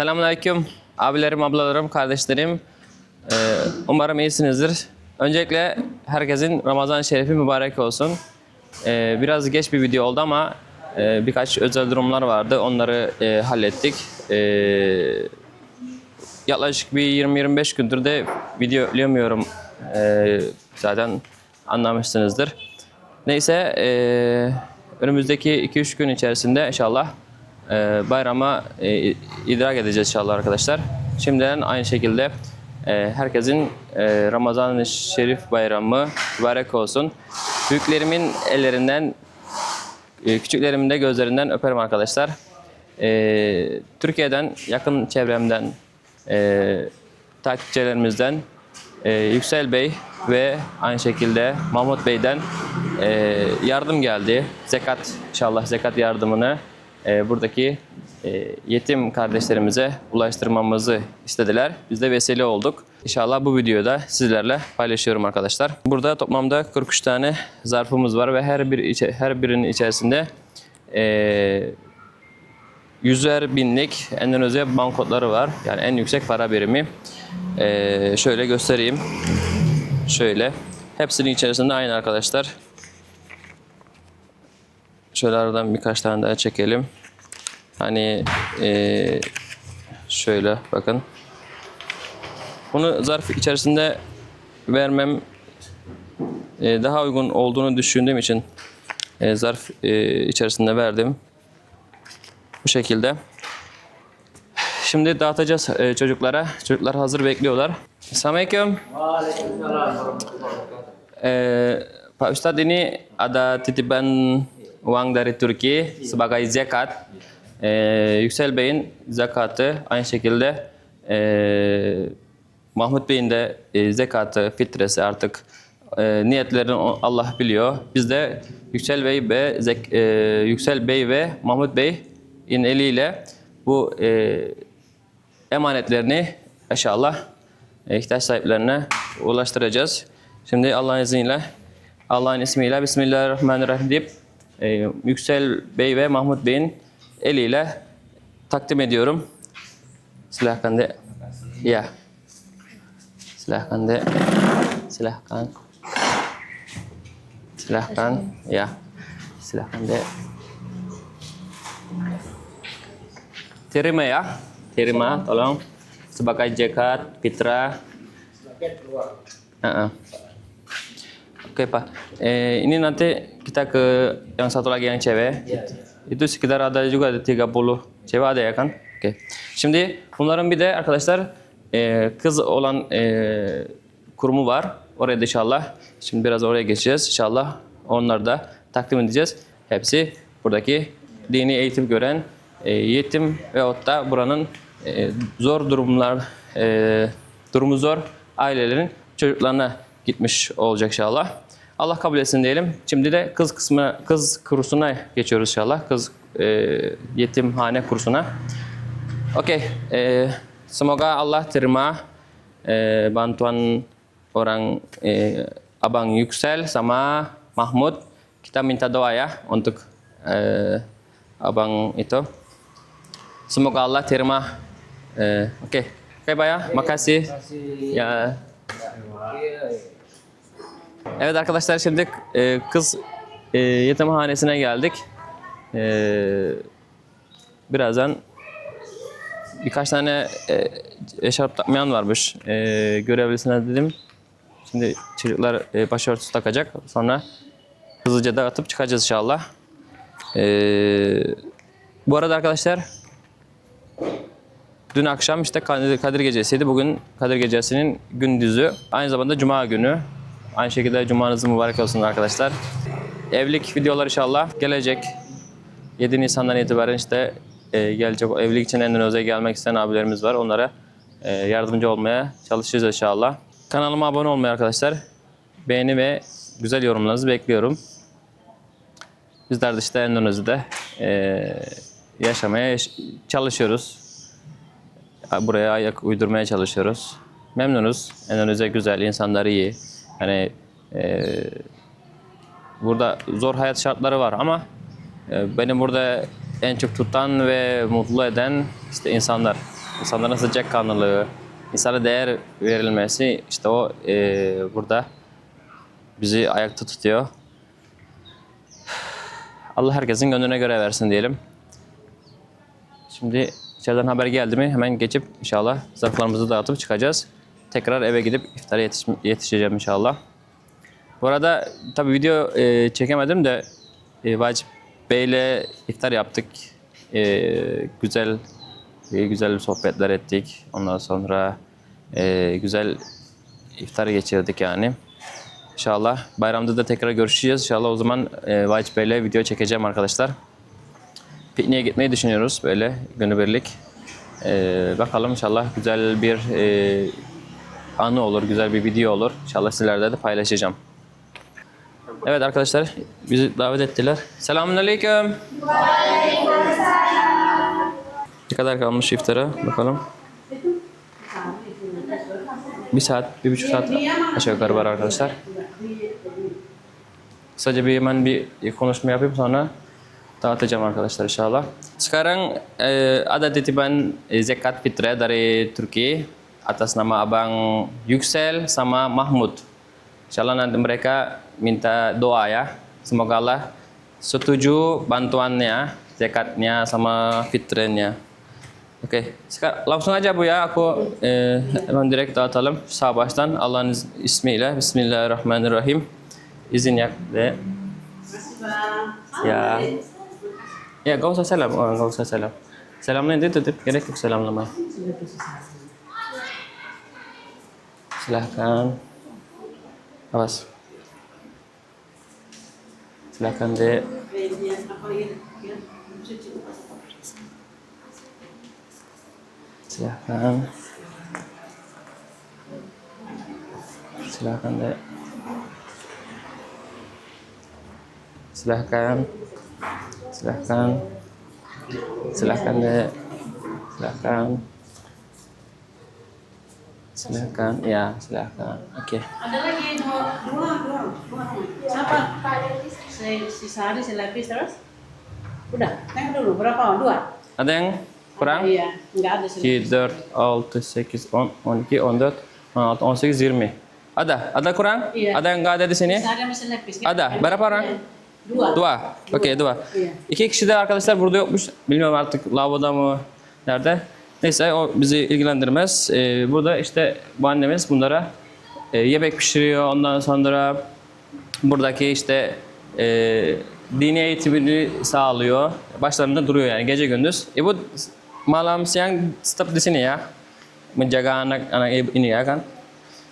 Selamünaleyküm abilerim, ablalarım, kardeşlerim. Ee, umarım iyisinizdir. Öncelikle herkesin Ramazan Şerifi mübarek olsun. Ee, biraz geç bir video oldu ama e, birkaç özel durumlar vardı. Onları e, hallettik. Ee, yaklaşık bir 20-25 gündür de video yükleyemiyorum. Ee, zaten anlamışsınızdır. Neyse e, önümüzdeki 2-3 gün içerisinde inşallah e, bayrama idrak edeceğiz inşallah arkadaşlar. Şimdiden aynı şekilde e, herkesin e, Ramazan-ı Şerif bayramı mübarek olsun. Büyüklerimin ellerinden, e, küçüklerimin de gözlerinden öperim arkadaşlar. E, Türkiye'den, yakın çevremden, takipçilerimizden Yüksel Bey ve aynı şekilde Mahmut Bey'den yardım geldi. Zekat, inşallah zekat yardımını e, buradaki e, yetim kardeşlerimize ulaştırmamızı istediler. Biz de vesile olduk. İnşallah bu videoyu da sizlerle paylaşıyorum arkadaşlar. Burada toplamda 43 tane zarfımız var ve her bir her birinin içerisinde e, yüzer binlik Endonezya banknotları var. Yani en yüksek para birimi. Ee, şöyle göstereyim. Şöyle. Hepsinin içerisinde aynı arkadaşlar. Şöyle birkaç tane daha çekelim. Hani ee, şöyle bakın. Bunu zarf içerisinde vermem ee, daha uygun olduğunu düşündüğüm için ee, zarf ee, içerisinde verdim. Bu şekilde. Şimdi dağıtacağız e, çocuklara. Çocuklar hazır bekliyorlar. Assalamualaikum. Eh, Pak Ustadz ini ada titipan uang dari Turki sebagai zakat. Eh, Yüksel Bey'in zakatı aynı şekilde eh, Mahmut Bey'in de eh, zekatı, fitresi artık eh, niyetlerini Allah biliyor. Biz de Yüksel Bey ve Zek- eh, Yüksel Bey ve Mahmut Bey'in eliyle bu eh, emanetlerini inşallah e, ihtiyaç sahiplerine ulaştıracağız. Şimdi Allah'ın izniyle, Allah'ın ismiyle Bismillahirrahmanirrahim deyip e, Yüksel Bey ve Mahmut Bey'in eliyle takdim ediyorum. Silahkan de. Ya. Silahkan de. Silahkan. Silahkan. Ya. Silahkan de. Terima ya. Terima, tolong. Sebagai zakat, fitrah. Heeh. Oke Pak, eh, ini nanti kita ke yang satu lagi yang cewek. Itu sekitar ada juga ada 30 cewek ada ya kan? Oke. Şimdi bunların bir de arkadaşlar eh, kız olan eh, kurumu var. Oraya da inşallah. Şimdi biraz oraya geçeceğiz. İnşallah onları da takdim edeceğiz. Hepsi buradaki dini eğitim gören e, yetim veyahut da buranın e, zor durumlar e, durumu zor ailelerin çocuklarına gitmiş olacak inşallah. Allah kabul etsin diyelim. Şimdi de kız kısmı kız kursuna geçiyoruz inşallah. Kız e, yetimhane kursuna. Oke, eh, semoga Allah terima eh, bantuan orang eh, Abang Yüksel sama Mahmud. Kita minta doa ya untuk eh, Abang itu. Semoga Allah terima. Oke, oke Pak ya, makasih. Ya. Evet arkadaşlar şimdi e, kız e, yetimhanesine geldik. E, birazdan birkaç tane e, eşarp takmayan varmış. E, görevlisine dedim. Şimdi çocuklar e, başörtüsü takacak. Sonra hızlıca dağıtıp çıkacağız inşallah. E, bu arada arkadaşlar dün akşam işte Kadir, Gecesi'ydi. Bugün Kadir Gecesi'nin gündüzü. Aynı zamanda Cuma günü. Aynı şekilde Cumanız mübarek olsun arkadaşlar. Evlilik videolar inşallah gelecek. 7 Nisan'dan itibaren işte e, gelecek evlilik için Endonezya'ya gelmek isteyen abilerimiz var. Onlara e, yardımcı olmaya çalışacağız inşallah. Kanalıma abone olmayı arkadaşlar. Beğeni ve güzel yorumlarınızı bekliyorum. Bizler de işte Endonezya'da e, yaşamaya yaş- çalışıyoruz. Buraya ayak uydurmaya çalışıyoruz. Memnunuz. Endonezya güzel, insanlar iyi. Hani e, burada zor hayat şartları var ama e, beni burada en çok tutan ve mutlu eden işte insanlar. insanların sıcakkanlılığı, insana değer verilmesi işte o e, burada bizi ayakta tutuyor. Allah herkesin gönlüne göre versin diyelim. Şimdi içeriden haber geldi mi hemen geçip inşallah zarflarımızı dağıtıp çıkacağız. Tekrar eve gidip iftara yetiş- yetişeceğim inşallah. Bu arada tabii video e, çekemedim de e, Vacip Bey'le iftar yaptık. E, güzel e, güzel sohbetler ettik. Ondan sonra e, güzel iftar geçirdik yani. İnşallah bayramda da tekrar görüşeceğiz. İnşallah o zaman e, Vacip Bey'le video çekeceğim arkadaşlar. Pikniğe gitmeyi düşünüyoruz böyle günübirlik. E, bakalım inşallah güzel bir e, anı olur, güzel bir video olur. İnşallah sizlerle de paylaşacağım. Evet arkadaşlar bizi davet ettiler. Selamünaleyküm. Ne kadar kalmış iftara bakalım. Bir saat, bir buçuk saat aşağı yukarı var arkadaşlar. Kısaca bir hemen bir konuşma yapayım sonra dağıtacağım arkadaşlar inşallah. Sekarang eh, ada titipan eh, zakat fitrah dari Turki atas nama Abang Yüksel sama Mahmud. Insyaallah nanti mereka minta doa ya. Semoga Allah setuju bantuannya, zakatnya sama fitrahnya. Oke, sekarang langsung aja bu ya aku eh, hemen direkt dağıtalım sağ baştan Allah'ın ismiyle Bismillahirrahmanirrahim. İzin ya. Ya. Ya gak usah selam, oh, gak usah selam. Itu tutup, gerek yok selamlamaya. Silahkan. Awas. Silahkan dek. Silahkan. Silahkan dek. Silahkan. Silahkan. Silahkan dek. Silahkan. Silahkan. Ya, silahkan. Oke. Ada lagi dua, dua, dua, dua. Siapa? Si, si Sari, si Lapis terus? Udah, tengok dulu berapa? Dua. Ada yang kurang? Iya, nggak ada si 2, 4, 6, 8, 10, 12, 13, 14, 16, 20. Ada? Ada kurang? Iya. Ada yang nggak ada di sini? Sama si Lapis. Ada. Berapa orang? Dua. Dua. Oke, dua. Iya. İki kişi de arkadaşlar burada yokmuş. Bilmiyorum artık lavaboda mı? Nerede? Neyse o bizi ilgilendirmez. Ee, burada işte bu annemiz bunlara e, yemek pişiriyor. Ondan sonra buradaki işte e, dini eğitimini sağlıyor. Başlarında duruyor yani gece gündüz. Ibu malam siang tetap di ya. Menjaga anak-anak ibu ini ya kan.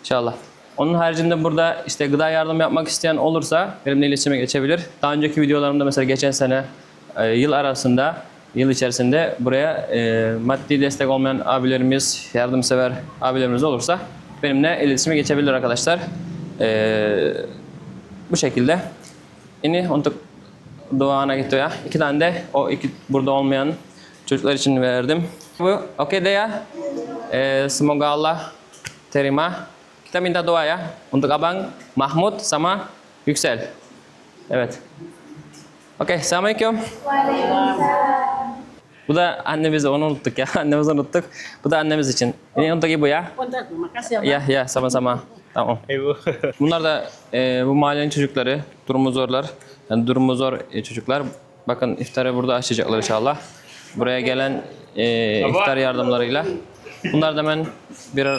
İnşallah. Onun haricinde burada işte gıda yardım yapmak isteyen olursa benimle iletişime geçebilir. Daha önceki videolarımda mesela geçen sene e, yıl arasında, yıl içerisinde buraya e, maddi destek olmayan abilerimiz, yardımsever abilerimiz olursa benimle iletişime geçebilir arkadaşlar. E, bu şekilde. Ini untuk dua anak itu ya. İki tane de o iki burada olmayan çocuklar için verdim. Bu oke de ya. Eh, semoga Allah terima. Kita minta doa ya untuk abang Mahmud sama Yüksel. Evet. Oke, Assalamualaikum. Bu da annemiz onu unuttuk ya. Annemizi unuttuk. Bu da annemiz için. Ini untuk ibu ya. Untuk, makasih ya. Ya ya sama-sama. Tamam. Ibu. Bunlar da e, bu mahallenin çocukları. Durumu zorlar. Yani durumu zor e, çocuklar. Bakın iftarı burada açacaklar inşallah. Buraya gelen e, iftar yardımlarıyla. Bunlar da ben birer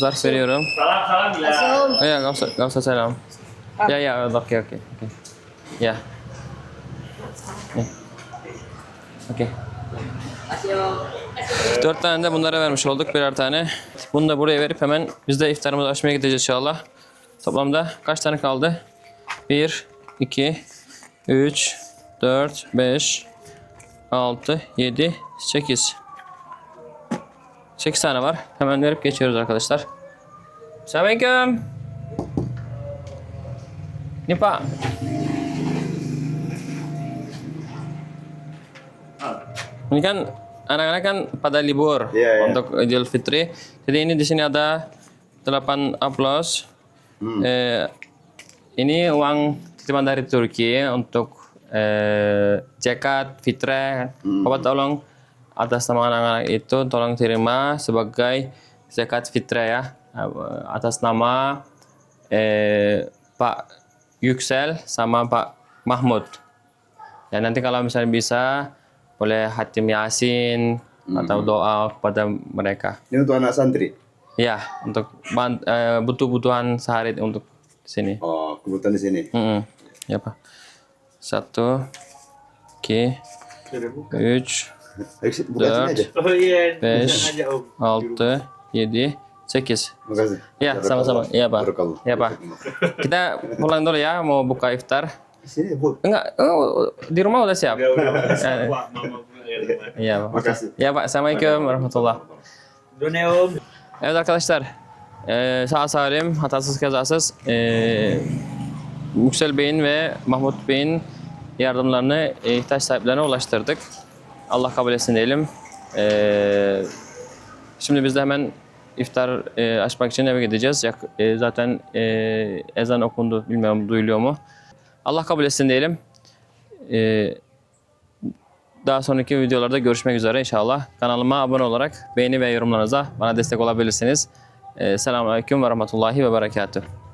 zarf veriyorum. salam salam ya. Ya, usah selam. Ya, ya, oke, oke. oke. Ya. Nih. Dört tane de bunlara vermiş olduk birer tane. Bunu da buraya verip hemen biz de iftarımızı açmaya gideceğiz inşallah. Toplamda kaç tane kaldı? 1, 2, 3, 4, 5, 6, 7, 8. 8 tane var. Hemen verip geçiyoruz arkadaşlar. Assalamualaikum. Ini Ini kan anak-anak kan pada libur Iya, iya. untuk Idul Fitri. Jadi ini di sini ada 8 amplos. Eh, ini uang titipan dari Turki untuk eh, jakat fitrah. Bapak tolong atas nama anak-anak itu tolong terima sebagai zakat fitrah ya atas nama eh, Pak Yüksel sama Pak Mahmud. Ya nanti kalau misalnya bisa boleh hatim yasin atau doa kepada mereka. Ini untuk anak santri. Ya untuk eh, butuh-butuhan sehari untuk sini. Oh, kebutuhan di sini. Mm-mm. Ya Pak. Satu, üç, sih, buka sini Dört. aja. Oh iya. beş, altı, yedi, sekiz. Makasih. Ya, sama-sama. Iya, Pak. Iya, Pak. Kita pulang dulu ya, mau buka iftar. Sini, Bu. Enggak, oh, di rumah udah siap. Udah udah udah. Eh, Wah, mama pulang ya rumah. Iya, Pak. Makasih. Ya, Pak. Assalamualaikum warahmatullah. Dur ne om? Evet arkadaşlar, eee sağ salim, hatasız kazasız eee Yüksel Bey'in ve Mahmut Bey'in yardımlarını ihtiyaç sahiplerine ulaştırdık. Allah kabul etsin diyelim. Eee, şimdi biz de hemen iftar e, açmak için eve gideceğiz. Yak- e, zaten e, ezan okundu, bilmiyorum duyuluyor mu. Allah kabul etsin diyelim. Eee daha sonraki videolarda görüşmek üzere inşallah. Kanalıma abone olarak beğeni ve yorumlarınıza bana destek olabilirsiniz. Ee, Selamun Aleyküm ve Rahmetullahi ve Berekatuhu.